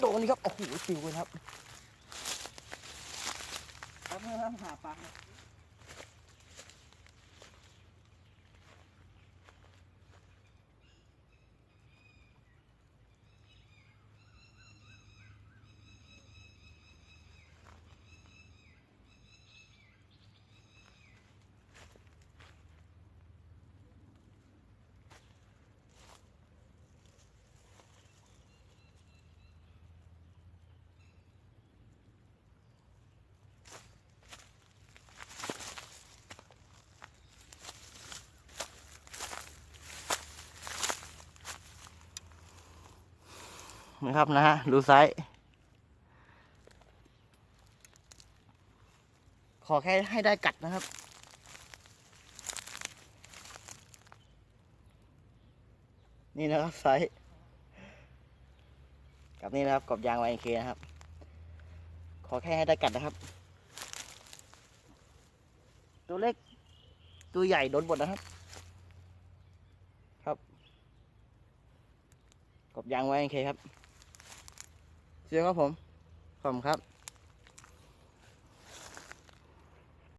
โดนนี่ครับโอ้โหจิวเลยครับแล้วเมื่อหาปลา นะครับนะฮะดูไซส์ขอแค่ให้ได้กัดนะครับ นี่นะครับไซส์กับนี่นะครับกบยางไวายเคนะครับ ขอแค่ให้ได้กัดนะครับ ตัวเล็กตัวใหญ่โดนบดนะครับ ครับกบยางไวายเคครับ เชียร์ครับผมขอบคุณครับ